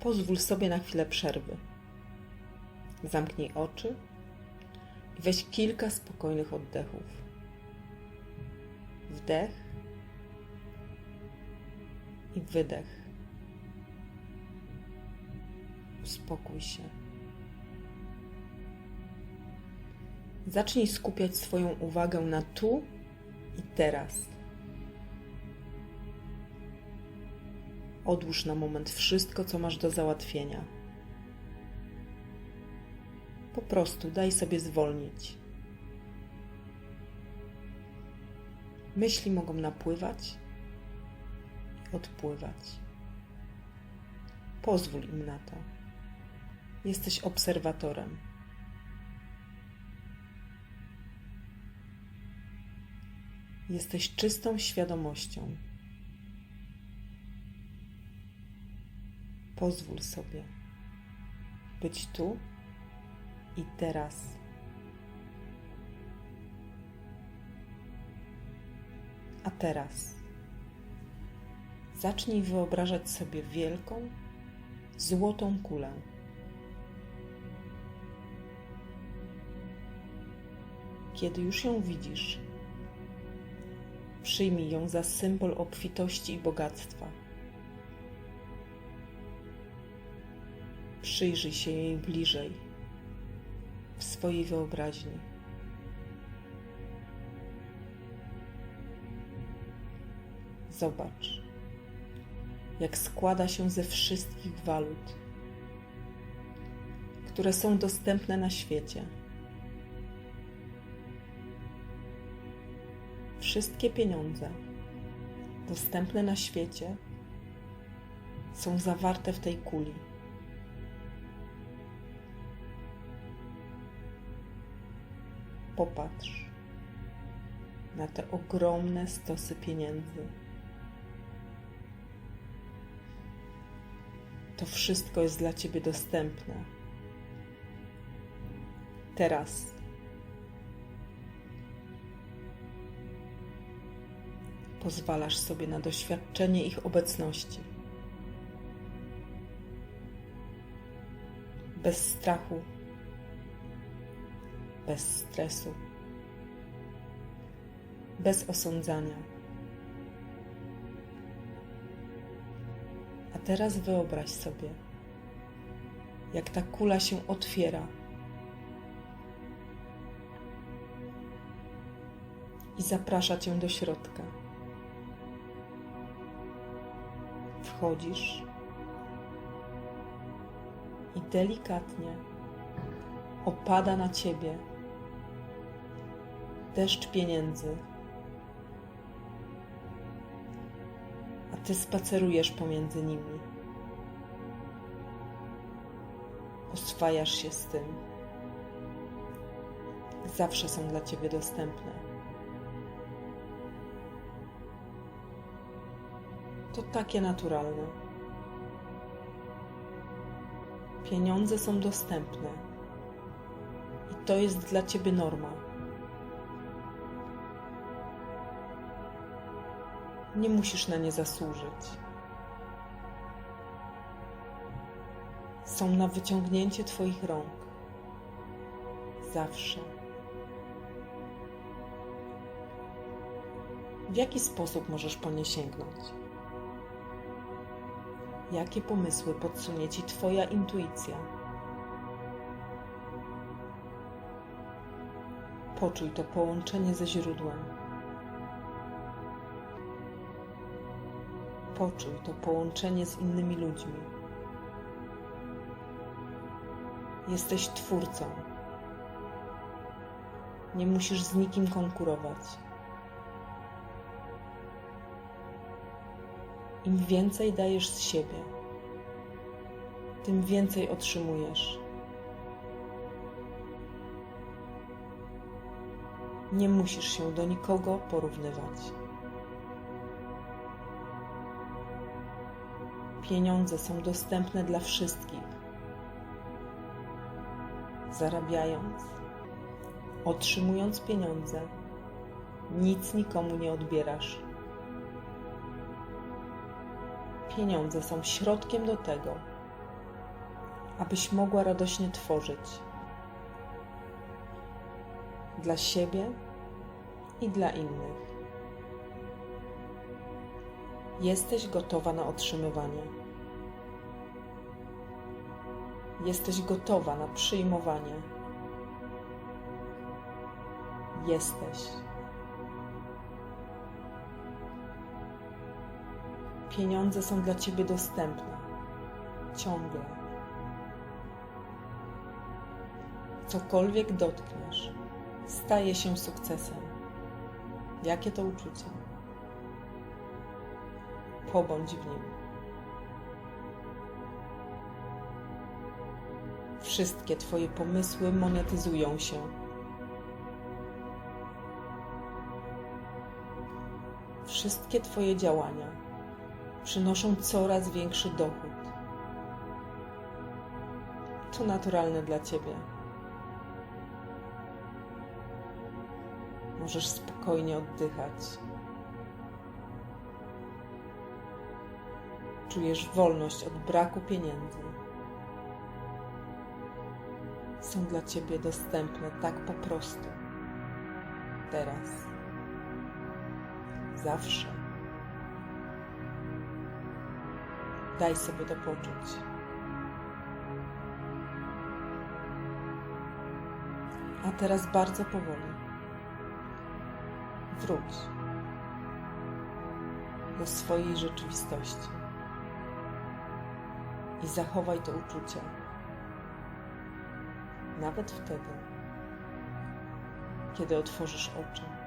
Pozwól sobie na chwilę przerwy. Zamknij oczy i weź kilka spokojnych oddechów. Wdech i wydech. Uspokój się. Zacznij skupiać swoją uwagę na tu i teraz. Odłóż na moment wszystko, co masz do załatwienia. Po prostu daj sobie zwolnić. Myśli mogą napływać i odpływać. Pozwól im na to. Jesteś obserwatorem. Jesteś czystą świadomością. Pozwól sobie być tu i teraz. A teraz zacznij wyobrażać sobie wielką, złotą kulę. Kiedy już ją widzisz, przyjmij ją za symbol obfitości i bogactwa. Przyjrzyj się jej bliżej w swojej wyobraźni. Zobacz, jak składa się ze wszystkich walut, które są dostępne na świecie. Wszystkie pieniądze dostępne na świecie są zawarte w tej kuli. Popatrz na te ogromne stosy pieniędzy. To wszystko jest dla Ciebie dostępne. Teraz. Pozwalasz sobie na doświadczenie ich obecności. Bez strachu, bez stresu, bez osądzania. A teraz wyobraź sobie, jak ta kula się otwiera i zaprasza cię do środka. Wchodzisz i delikatnie opada na ciebie deszcz pieniędzy. A ty spacerujesz pomiędzy nimi. Oswajasz się z tym. Zawsze są dla ciebie dostępne. To takie naturalne. Pieniądze są dostępne. I to jest dla ciebie norma. Nie musisz na nie zasłużyć. Są na wyciągnięcie Twoich rąk. Zawsze. W jaki sposób możesz po nie sięgnąć? Jakie pomysły podsunie Ci Twoja intuicja? Poczuj to połączenie ze źródłem. Poczuj to połączenie z innymi ludźmi. Jesteś twórcą. Nie musisz z nikim konkurować. Im więcej dajesz z siebie, tym więcej otrzymujesz. Nie musisz się do nikogo porównywać. Pieniądze są dostępne dla wszystkich. Zarabiając, otrzymując pieniądze, nic nikomu nie odbierasz. Pieniądze są środkiem do tego, abyś mogła radośnie tworzyć dla siebie i dla innych. Jesteś gotowa na otrzymywanie. Jesteś gotowa na przyjmowanie. Jesteś. Pieniądze są dla ciebie dostępne. Ciągle. Cokolwiek dotkniesz, staje się sukcesem. Jakie to uczucie? Pobądź w nim. Wszystkie Twoje pomysły monetyzują się. Wszystkie Twoje działania przynoszą coraz większy dochód. To naturalne dla Ciebie. Możesz spokojnie oddychać. Czujesz wolność od braku pieniędzy. Są dla Ciebie dostępne tak po prostu. Teraz. Zawsze. Daj sobie to poczuć. A teraz bardzo powoli. Wróć do swojej rzeczywistości i zachowaj to uczucie. Nawet wtedy, kiedy otworzysz oczy.